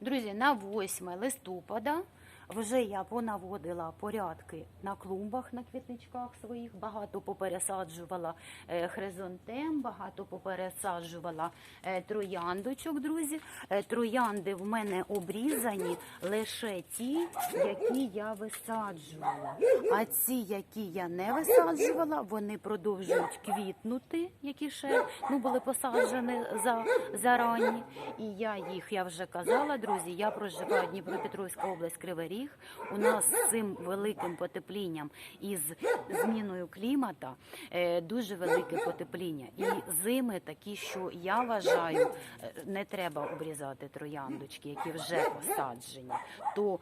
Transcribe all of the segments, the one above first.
Друзі, на 8 листопада вже я понаводила порядки на клумбах, на квітничках своїх. Багато попересаджувала е, хризантем, багато попересаджувала е, трояндочок, друзі. Е, Троянди в мене обрізані лише ті, які я висаджувала. А ці, які я не висаджувала, вони продовжують квітнути, які ще ну, були посаджені за, зарані. І я їх, я вже казала, друзі, я проживаю Дніпропетровська область Кривий Ріг. У нас з цим великим потеплінням і з зміною клімата е, дуже велике потепління. І зими такі, що я вважаю, е, не треба обрізати трояндочки, які вже посаджені. То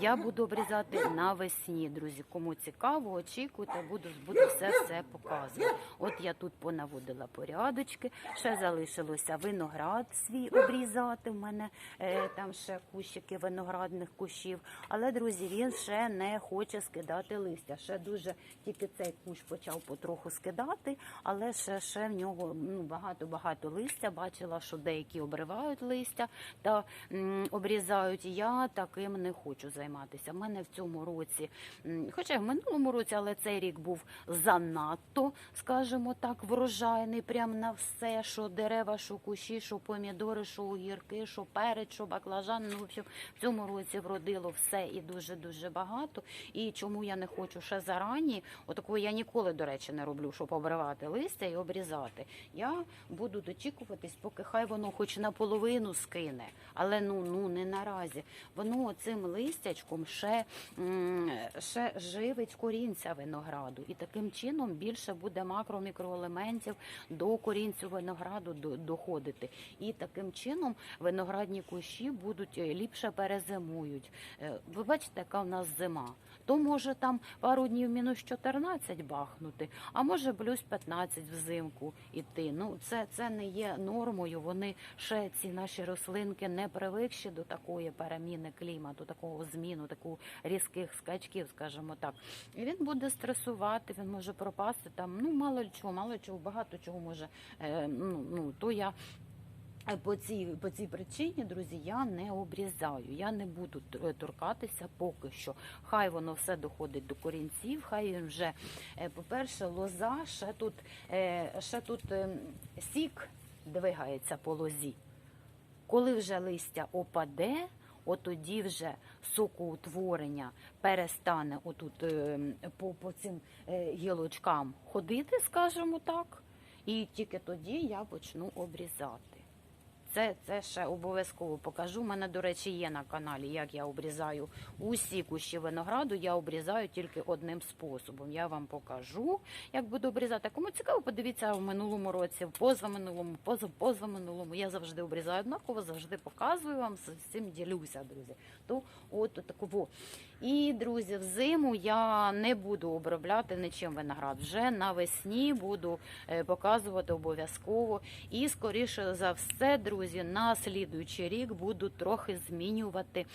я буду обрізати навесні, друзі. Кому цікаво, очікуйте, буду, буду все все показувати. От я тут понаводила порядочки, ще залишилося виноград свій обрізати. В мене е, там ще кущики виноградних кущів. Але, друзі, він ще не хоче скидати листя. Ще дуже тільки цей кущ почав потроху скидати, але ще, ще в нього ну, багато-багато листя. Бачила, що деякі обривають листя та м, обрізають. Я таким не хочу займатися. У мене в цьому році, м, хоча в минулому році, але цей рік був занадто, скажімо так, врожайний, прям на все, що дерева, що кущі, що помідори, що огірки, що перець, що баклажан. Ну, в в цьому році вродило все і дуже дуже багато. І чому я не хочу ще зарані, отакого я ніколи, до речі, не роблю, щоб обривати листя і обрізати. Я буду дочікуватись, поки хай воно хоч наполовину скине, але ну ну не наразі. Воно цим листячком ще, ще живить корінця винограду, і таким чином більше буде макро-мікроелементів до корінцю винограду доходити. І таким чином виноградні кущі будуть е, ліпше перезимують. Ви бачите, яка в нас зима. То може там пару днів мінус 14 бахнути, а може плюс 15 взимку іти. Ну це, це не є нормою. Вони ще ці наші рослинки не привикші до такої переміни клімату, такого зміну, такого різких скачків, скажімо так. І він буде стресувати, він може пропасти там. Ну мало чого, мало чого, багато чого може. Е, ну, ну то я. Е, По цій, по цій причині, друзі, я не обрізаю. Я не буду торкатися поки що. Хай воно все доходить до корінців, хай він вже, е, по-перше, лоза, ще тут, е, ще тут сік двигається по лозі. Коли вже листя опаде, тоді вже сокоутворення перестане отут по, по цим е, гілочкам ходити, скажімо так, і тільки тоді я почну обрізати. Це, це ще обов'язково покажу. У мене, до речі, є на каналі, як я обрізаю усі кущі винограду. Я обрізаю тільки одним способом. Я вам покажу, як буду обрізати. Кому цікаво, подивіться в минулому році, в позаминулому, поза, позаминулому. Я завжди обрізаю однаково, завжди показую вам, з цим ділюся, друзі. То от такого. І, друзі, взиму я не буду обробляти нічим виноград. Вже навесні буду е, показувати обов'язково. І, скоріше за все, друзі, на слідуючий рік буду трохи змінювати.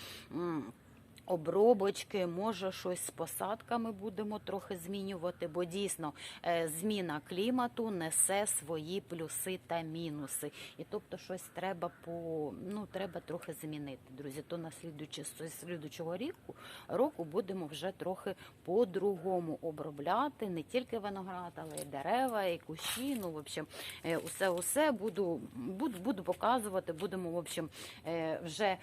Обробочки, може, щось з посадками будемо трохи змінювати, бо дійсно е, зміна клімату несе свої плюси та мінуси. І тобто щось треба по ну треба трохи змінити, друзі. То на слідуючи з слідуючого року року будемо вже трохи по-другому обробляти не тільки виноград, але й дерева, і кущі. Ну, в общем, е, усе усе буду, буду, буду показувати, будемо в общем, е, вже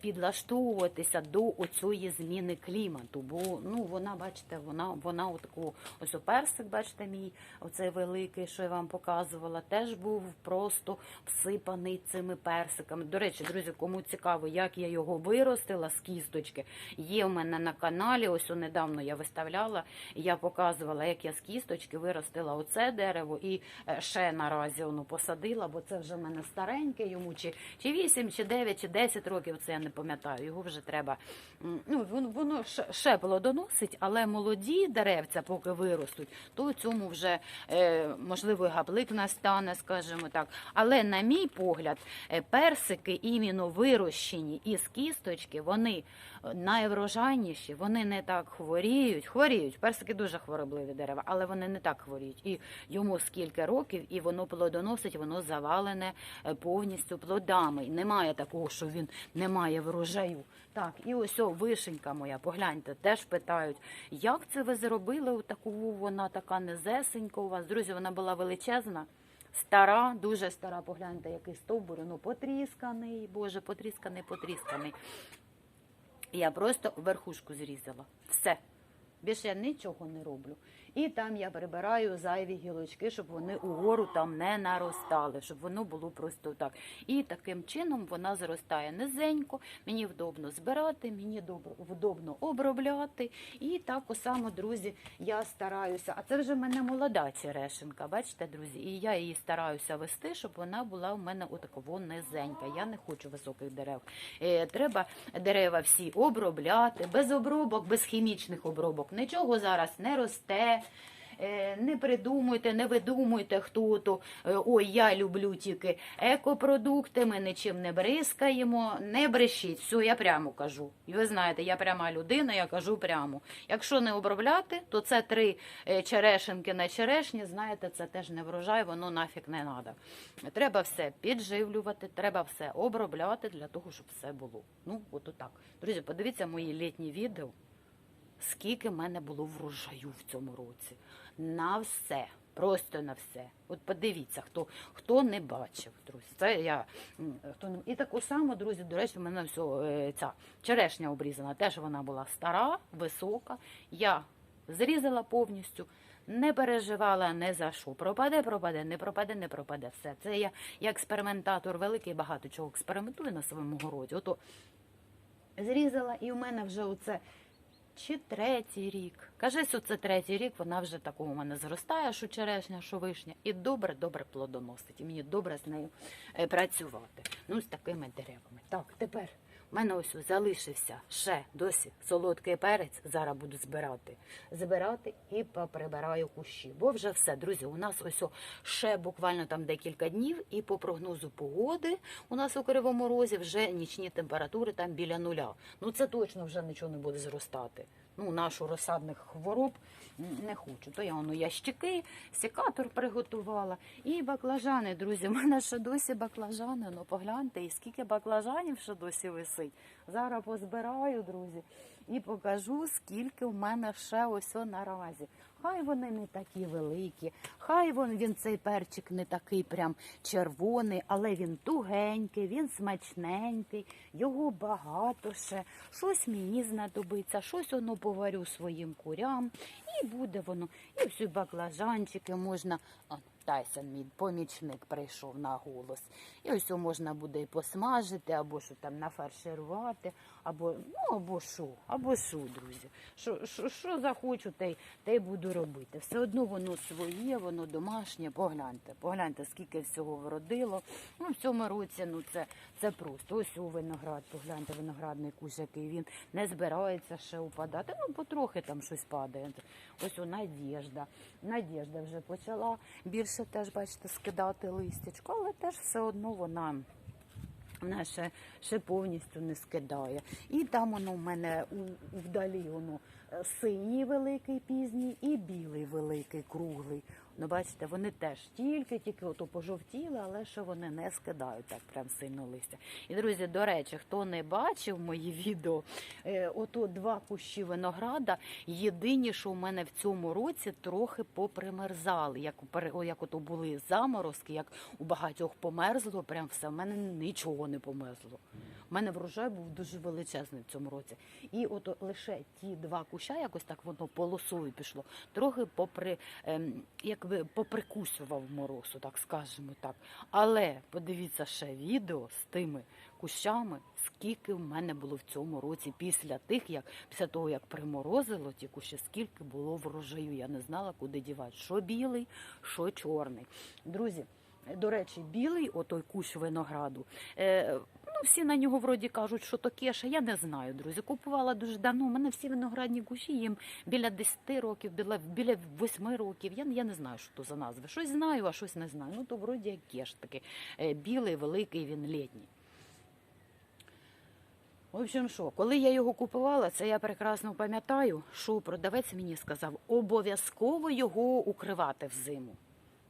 підлаштовуватися до оцієї зміни клімату. Бо ну вона, бачите, вона вона отаку, ось персик, бачите, мій оцей великий, що я вам показувала, теж був просто всипаний цими персиками. До речі, друзі, кому цікаво, як я його виростила з кісточки, є в мене на каналі. Ось недавно я виставляла, я показувала, як я з кісточки виростила оце дерево і е, ще наразі воно посадила, бо це вже в мене стареньке йому, чи, чи 8, чи 9, чи 10 років, це я не пам'ятаю. Його вже треба ну, воно, ще, ще але молоді деревця, поки виростуть, то цьому вже е, можливо габлик настане, скажімо так. Але на мій погляд, е, персики іменно вирощені із кісточки, вони е, найврожайніші, вони не так хворіють. Хворіють. Персики дуже хворобливі дерева, але вони не так хворіють. І йому скільки років, і воно плодоносить, воно завалене повністю плодами. І немає такого, що він не має врожаю. Так, і ось о, вишенька моя, погляньте, теж питають, як це ви зробили таку, вона така незесенька у вас. Друзі, вона була величезна. Стара, дуже стара, погляньте, який стовбур, ну потрісканий, боже, потрісканий, потрісканий. Я просто верхушку зрізала. Все. Більше я нічого не роблю. І там я прибираю зайві гілочки, щоб вони угору там не наростали, щоб воно було просто так. І таким чином вона зростає низенько, мені вдобно збирати, мені вдобно обробляти. І так само, друзі, я стараюся. А це вже в мене молода черешенка, бачите, друзі? І я її стараюся вести, щоб вона була в мене отакого низенька. Я не хочу високих дерев. Е, треба дерева всі обробляти, без обробок, без хімічних обробок. Нічого зараз не росте. Е, Не придумуйте, не видумуйте, хто то. е, Ой, я люблю тільки екопродукти, ми нічим не бризкаємо. Не брешіть, все, я прямо кажу. І ви знаєте, я пряма людина, я кажу прямо. Якщо не обробляти, то це три е, черешенки на черешні, знаєте, це теж не врожай, воно нафіг не треба. Треба все підживлювати, треба все обробляти для того, щоб все було. Ну, от отак. Друзі, подивіться мої літні відео скільки в мене було врожаю в цьому році. На все. Просто на все. От подивіться, хто, хто не бачив, друзі. Це я хто не... І таку саму, друзі, до речі, в мене все, ця черешня обрізана. Теж вона була стара, висока. Я зрізала повністю. Не переживала не за що. Пропаде, пропаде, не пропаде, не пропаде. Все. Це я, я експериментатор великий, багато чого експериментую на своєму городі. Ото зрізала, і у мене вже оце чи третій рік. Кажись, оце третій рік, вона вже такого у мене зростає, що черешня, що вишня, і добре-добре плодоносить. І мені добре з нею е, працювати. Ну, з такими деревами. Так, тепер у мене ось залишився ще досі солодкий перець. Зараз буду збирати. Збирати і поприбираю кущі. Бо вже все, друзі, у нас ось ще буквально там декілька днів, і по прогнозу погоди у нас у Кривому Розі вже нічні температури там біля нуля. Ну це точно вже нічого не буде зростати. Ну, нашу розсадних хвороб не хочу. То я воно ящики, секатор приготувала. І баклажани, друзі. У мене ще досі баклажани. Ну погляньте, і скільки баклажанів ще досі висить. Зараз позбираю, друзі, і покажу, скільки в мене ще ось наразі. Хай вони не такі великі, хай він, він цей перчик не такий прям червоний, але він тугенький, він смачненький, його багато ще. Щось мені знадобиться, щось воно поварю своїм курям, і буде воно. І всі баклажанчики можна. Тайсон, мій помічник, прийшов на голос. І ось можна буде і посмажити, або що там нафарширувати, або ну або що, або що, друзі. Що, що, що захочу, те, й- буду робити. Все одно воно своє, воно домашнє. Погляньте, погляньте, скільки всього вродило. Ну, в цьому році ну це, це просто. Ось у виноград, погляньте, виноградний кущ, який він не збирається ще упадати. Ну, потрохи там щось падає. Ось у Надєжда. Надєжда вже почала більше теж, бачите, скидати листячко, але теж все одно вона. Вона ще, ще повністю не скидає. І там воно в мене вдалі воно е, синій великий пізній і білий великий круглий. Ну, бачите, вони теж тільки-тільки ото пожовтіли, але ще вони не скидають так прям сильно листя. І, друзі, до речі, хто не бачив мої відео, е, ото два кущі винограда, єдині, що у мене в цьому році трохи попримерзали. Як, як ото були заморозки, як у багатьох померзло, прям все, в мене нічого не померзло. У мене врожай був дуже величезний в цьому році. І от лише ті два куща, якось так воно полосою пішло, трохи попри, ем, якби поприкусував морозу, так скажемо так. Але подивіться ще відео з тими кущами, скільки в мене було в цьому році після тих, як після того, як приморозило ті кущі, скільки було врожаю. Я не знала, куди дівати. Що білий, що чорний. Друзі. До речі, білий, отой кущ винограду, е, всі на нього вроді кажуть, що то кеша. Я не знаю, друзі. Купувала дуже давно. У мене всі виноградні кущі їм біля 10 років, біля, біля 8 років. Я, я не знаю, що то за назви. Щось знаю, а щось не знаю. Ну, то вроді як кеш такий. Е, Білий, великий, він літній. В общем, що, коли я його купувала, це я прекрасно пам'ятаю, що продавець мені сказав, обов'язково його укривати взиму.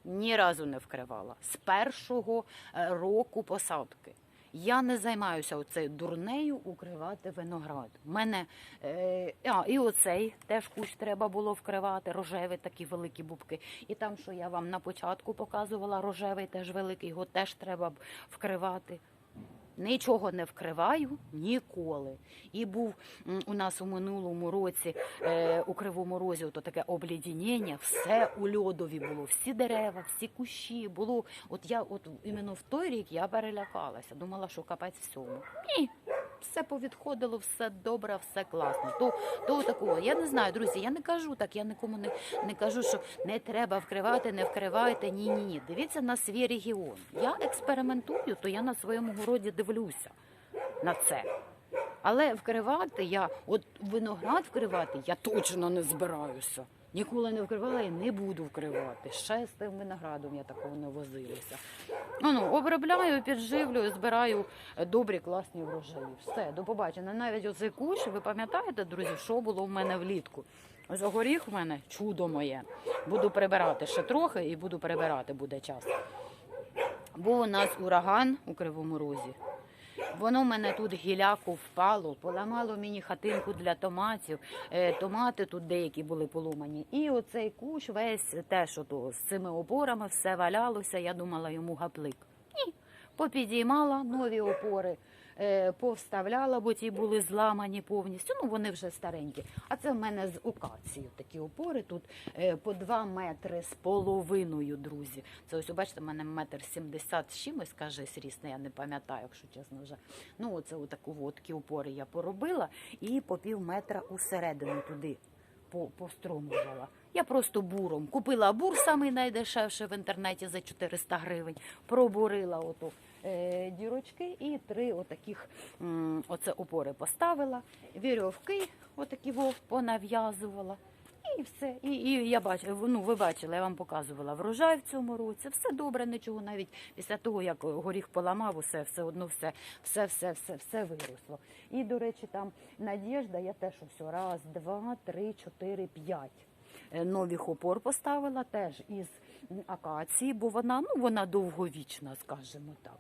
Ні разу не вкривала. З першого е, року посадки. Я не займаюся оцею дурнею укривати виноград. У мене е, а, і оцей теж кущ треба було вкривати, рожеві такі великі бубки. І там, що я вам на початку показувала, рожевий теж великий, його теж треба вкривати. Нічого не вкриваю ніколи. І був у нас у минулому році е, у Кривому Розі то таке облідіння, все у льодові було, всі дерева, всі кущі було. От я, от іменно в той рік я перелякалася, думала, що капець всьому. Ні, все повідходило, все добре, все класно. То, то такого. Я не знаю, друзі, я не кажу так, я нікому не, не кажу, що не треба вкривати, не вкривайте. Ні, ні, ні. Дивіться на свій регіон. Я експериментую, то я на своєму городі дивлюся на це. Але вкривати я, от виноград вкривати, я точно не збираюся. Ніколи не вкривала і не буду вкривати. Ще з тим виноградом я такого не возилася. Ну, ну, обробляю, підживлюю, збираю добрі, класні врожаї. Все, до побачення. Навіть оцей кущ, ви пам'ятаєте, друзі, що було в мене влітку? Ось горіх в мене чудо моє. Буду прибирати ще трохи і буду прибирати, буде час. Був у нас ураган у Кривому Розі. Воно в мене тут гіляку впало, поламало мені хатинку для томатів. Е, Томати тут деякі були поломані. І оцей кущ весь теж то з цими опорами все валялося. Я думала йому гаплик. Ні. Попідіймала нові опори, повставляла, бо ті були зламані повністю. Ну вони вже старенькі. А це в мене з окацією такі опори. Тут е, по 2 метри з половиною, друзі. Це ось, бачите, в мене метр сімдесят з чимось, каже, зріст, я не пам'ятаю, якщо чесно вже. Ну, оце отаку от такі опори я поробила і по пів метра усередину туди по- постромлювала. Я просто буром купила бур самий найдешевший в інтернеті за 400 гривень, пробурила ото е, дірочки і три отаких оце опори поставила, вірьовки отакі вов понав'язувала. І все. І, і я бачила, ну ви бачили, я вам показувала врожай в цьому році. Все добре, нічого навіть після того, як горіх поламав, усе все одно все, все, все, все, все виросло. І, до речі, там Надєжда, я теж все раз, два, три, чотири, п'ять. е, Нових опор поставила теж із акації, бо вона ну вона довговічна, скажімо так.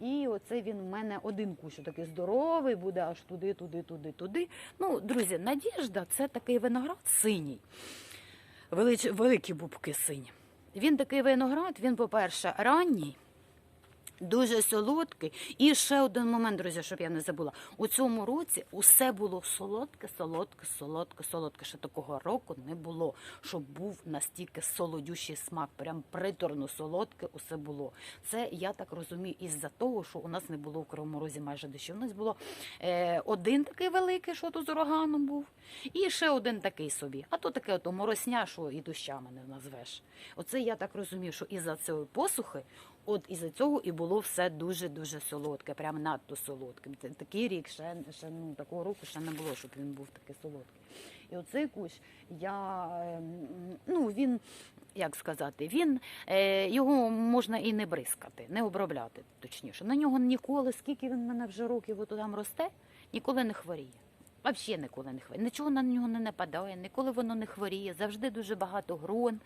І оце він в мене один кущ такий здоровий, буде аж туди, туди, туди, туди. Ну, друзі, Надіжда це такий виноград синій. Велич, великі бубки сині. Він такий виноград, він, по-перше, ранній. Дуже солодкий. І ще один момент, друзі, щоб я не забула. У цьому році усе було солодке, солодке, солодке, солодке. Ще такого року не було, щоб був настільки солодющий смак. Прям приторно солодке усе було. Це я так розумію, із-за того, що у нас не було в Кривому Розі майже дощів. У нас було е, один такий великий, що тут з ураганом був, і ще один такий собі. А то таке ото моросня, що і дощами не назвеш. Оце я так розумію, що із-за цієї посухи. От із-за цього і було все дуже-дуже солодке, прям надто солодким. Це такий рік ще, ще ну, такого року ще не було, щоб він був такий солодкий. І оцей кущ, я, ем, ну, він, як сказати, він, е, його можна і не бризкати, не обробляти, точніше. На нього ніколи, скільки він мене вже років там росте, ніколи не хворіє. Взагалі ніколи не хворіє. Нічого на нього не нападає, ніколи воно не хворіє, завжди дуже багато грон,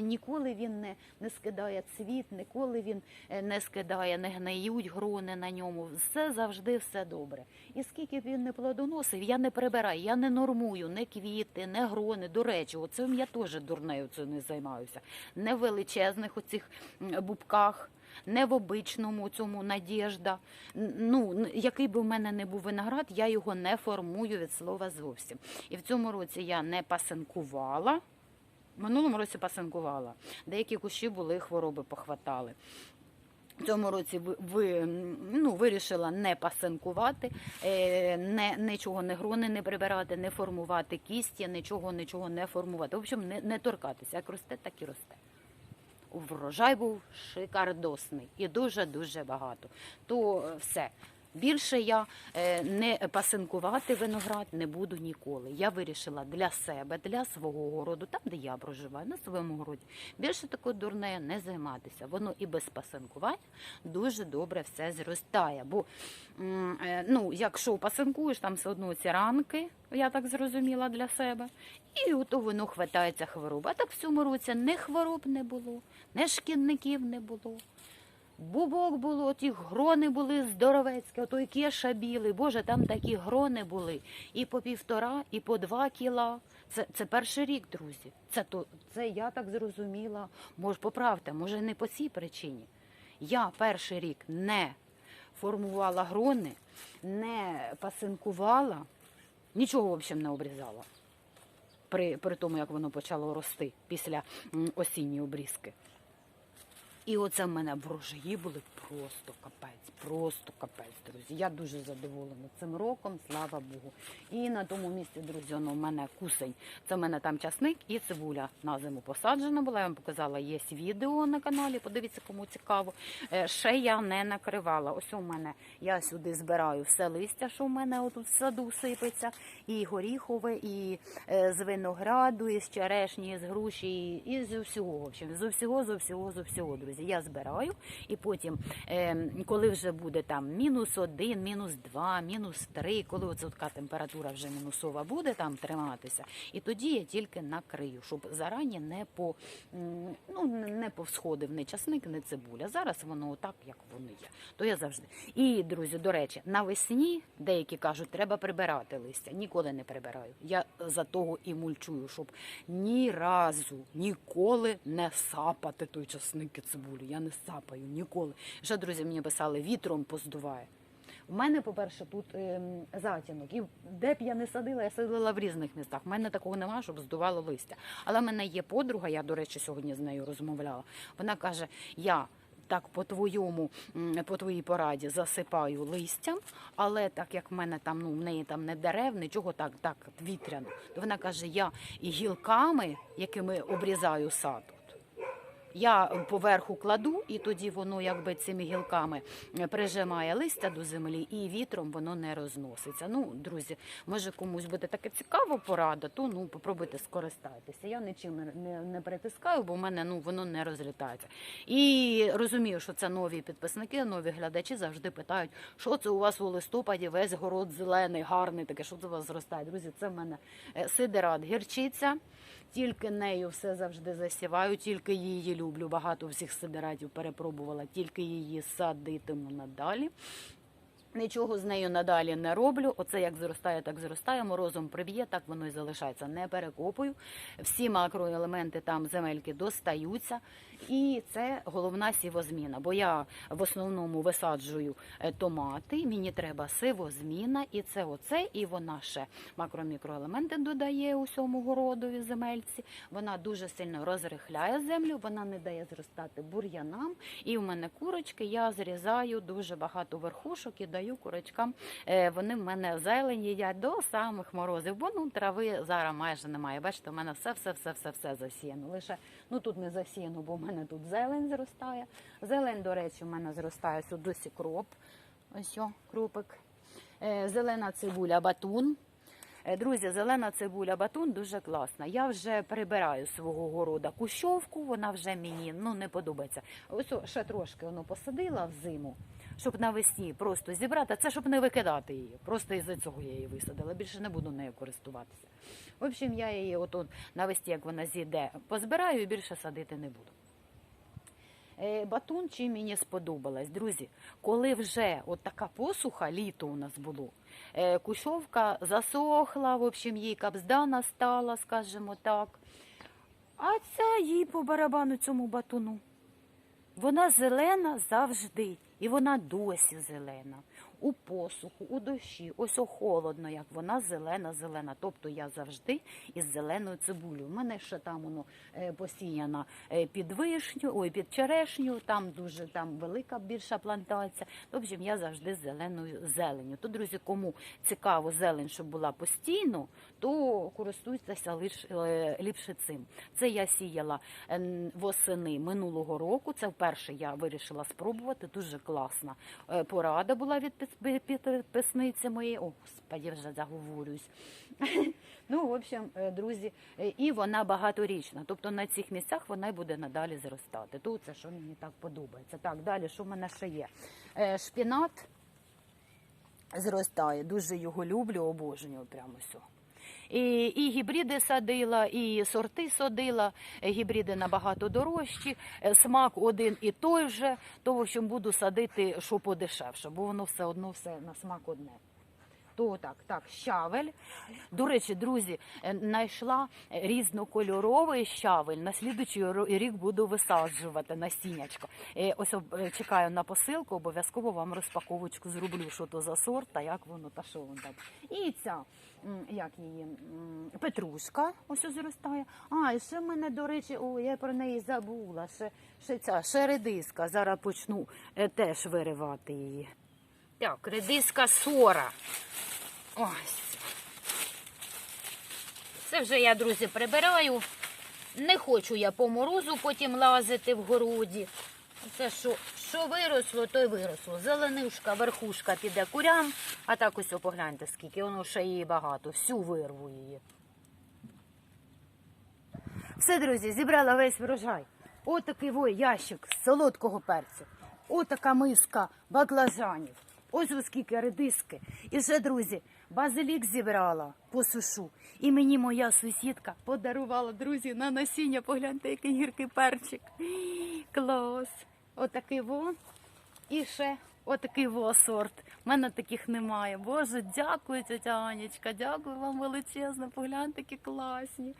ніколи він не, не скидає цвіт, ніколи він е, не скидає, не гниють грони на ньому. Все завжди все добре. І скільки б він не плодоносив, я не прибираю, я не нормую не квіти, не грони. До речі, оцим я теж дурнею цим не займаюся. Не величезних оцих бубках не в обичному цьому надіжда. Ну, який би в мене не був виноград, я його не формую від слова зовсім. І в цьому році я не пасинкувала. В минулому році пасинкувала. Деякі кущі були, хвороби похватали. В цьому році ви, ну, вирішила не пасинкувати, е, не, нічого не грони не прибирати, не формувати кісті, нічого, нічого не формувати. В общем, не, не торкатися. Як росте, так і росте. Врожай був шикардосний і дуже-дуже багато. То е, все. Більше я е, не пасинкувати виноград не буду ніколи. Я вирішила для себе, для свого городу, там, де я проживаю, на своєму городі. Більше такою дурнею не займатися. Воно і без пасинкування дуже добре все зростає. Бо е, ну, якщо пасинкуєш, там все одно ці ранки, я так зрозуміла для себе, і ото воно хватається хвороб. А так в цьому році не хвороб не було, не шкідників не було. Бубок було, ті грони були здоровецькі, ото і кеша білий. Боже, там такі грони були. І по півтора, і по два кіла. Це, це перший рік, друзі. Це, то, це я так зрозуміла. Може, поправте, може, не по цій причині. Я перший рік не формувала грони, не пасинкувала, нічого, в общем, не обрізала. При, при тому, як воно почало рости після осінньої обрізки. І оце в мене врожаї були просто капець, просто капець, друзі. Я дуже задоволена цим роком, слава Богу. І на тому місці, друзі, воно в мене кусень. Це в мене там часник і цибуля на зиму посаджена була. Я вам показала, є відео на каналі. Подивіться, кому цікаво. Е, Ще я не накривала. Ось у мене я сюди збираю все листя, що в мене отут в саду сипеться, і горіхове, і е, з винограду, і з черешні, і з груші, і з усього. В общем, з усього, з усього, з усього, друзі. Я збираю, і потім, е, коли вже буде там мінус один, мінус два, мінус три, коли оце така температура вже мінусова буде там триматися, і тоді я тільки накрию, щоб зарані не по ну не повсходив ні часник, ні цибуля. Зараз воно отак, як воно є. То я завжди. І друзі, до речі, навесні деякі кажуть, треба прибирати листя. Ніколи не прибираю. Я за того і мульчую, щоб ні разу ніколи не сапати той часник і цибулю. Я не сапаю ніколи. Ще друзі мені писали, вітром поздуває. У мене, по-перше, тут ем, затінок. І де б я не садила, я садила в різних містах. У мене такого немає, щоб здувало листя. Але в мене є подруга, я, до речі, сьогодні з нею розмовляла. Вона каже: я. Так, по твоєму, по твоїй пораді засипаю листям, але так як в мене там, ну в неї там не дерев, нічого так, так вітряно. То вона каже: я і гілками, якими обрізаю сад, я поверху кладу, і тоді воно якби цими гілками прижимає листя до землі, і вітром воно не розноситься. Ну, друзі, може комусь буде таке цікава порада, то ну попробуйте скористатися. Я нічим не, не, притискаю, бо в мене ну воно не розлітається. І розумію, що це нові підписники, нові глядачі завжди питають, що це у вас у листопаді весь город зелений, гарний, таке, що це у вас зростає. Друзі, це в мене е, сидерат гірчиця. Тільки нею все завжди засіваю, тільки її люблю. Багато всіх сидератів перепробувала, тільки її садитиму надалі. Нічого з нею надалі не роблю. Оце як зростає, так зростає. Морозом приб'є, так воно і залишається. Не перекопую. Всі макроелементи там земельки достаються. І це головна сівозміна. Бо я в основному висаджую е, томати. Мені треба сивозміна, і це оце, і вона ще макро-мікроелементи додає усьому городові земельці. Вона дуже сильно розрихляє землю, вона не дає зростати бур'янам. І в мене курочки я зрізаю дуже багато верхушок і даю курочкам. Е, Вони в мене зелень їдять до самих морозів, бо ну трави зараз майже немає. Бачите, у мене все, все, все, все, все засіяно. Лише ну тут не засіяно, бо в мене тут зелень зростає. Зелень, до речі, в мене зростає сюди кроп. Ось о, кропик. Е, Зелена цибуля батун. Е, Друзі, зелена цибуля батун дуже класна. Я вже прибираю свого города кущовку, вона вже мені ну, не подобається. Ось ще трошки воно посадила в зиму, щоб навесні просто зібрати. Це щоб не викидати її. Просто із-за цього я її висадила. Більше не буду нею користуватися. В общем, я її от навесні, як вона зійде, позбираю і більше садити не буду. Е, Батун чим мені сподобалось, друзі, коли вже от така посуха, літо у нас було, е, кущовка засохла, в общем, їй капзда настала, скажімо так. А ця їй по барабану цьому батуну. Вона зелена завжди, і вона досі зелена. У посуху, у дощі, ось холодно, як вона зелена-зелена. Тобто я завжди із зеленою цибулею. У мене ще там воно е, посіяна е, під вишню, ой, під черешню, там дуже там велика більша плантація. Общем, я завжди з зеленою зеленю. То, друзі, кому цікаво зелень, щоб була постійно, то користуйтеся е, ліпше цим. Це я сіяла е, восени минулого року. Це вперше я вирішила спробувати. Дуже класна порада була від підписниці мої. О, господі, вже заговорюсь. Ну, в общем, е, друзі, е, і вона багаторічна. Тобто на цих місцях вона буде надалі зростати. Тут це що мені так подобається. Так, далі, що в мене ще є? Е, Шпінат зростає. Дуже його люблю, обожнюю прямо все. І, і гібриди садила, і сорти садила. Е, Гібриди набагато дорожчі, е, смак один і той же. То, в общем, буду садити, що подешевше, бо воно все одно все на смак одне. То так, так, щавель. До речі, друзі, е, знайшла різнокольоровий щавель. На слідуючий рік буду висаджувати насіннячко. Е, Ось е, чекаю на посилку, обов'язково вам розпаковочку зроблю, що то за сорт, та як воно, та що воно там. І ця, як її, петрушка, ось зростає. А, і ще в мене, до речі, о, я про неї забула. Ще, ще ця, ще редиска. Зараз почну е, теж виривати її. Так, редиска сора. Ось. Це вже я, друзі, прибираю. Не хочу я по морозу потім лазити в городі. Це що, що виросло, то й виросло. Зеленушка, верхушка піде курям, а так ось погляньте, скільки воно ще її багато, всю вирву її. Все, друзі, зібрала весь врожай. Отакий ой, ящик солодкого перцю. Отака миска баклажанів. Ось оскільки редиски. І ще, друзі, базилік зібрала посушу. І мені моя сусідка подарувала, друзі, на насіння. Погляньте, який гіркий перчик. Клас. Отакий во. І ще отакий во сорт. У мене таких немає. Боже, дякую, тетя Анічка, дякую вам величезно. Погляньте, які класні.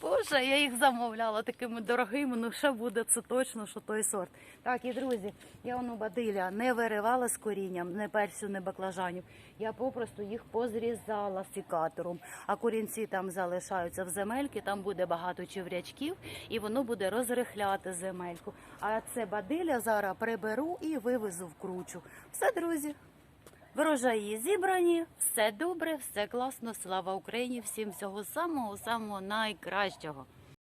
Боже, я їх замовляла такими дорогими, ну ще буде це точно, що той сорт. Так, і друзі, я воно бадиля не виривала з корінням, не перцю, не баклажанів. Я попросту їх позрізала сікатором, а корінці там залишаються в земельки, там буде багато чеврячків, і воно буде розрихляти земельку. А це бадиля зараз приберу і вивезу в кручу. Все, друзі. Врожаї зібрані, все добре, все класно. Слава Україні! Всім всього самого самого найкращого.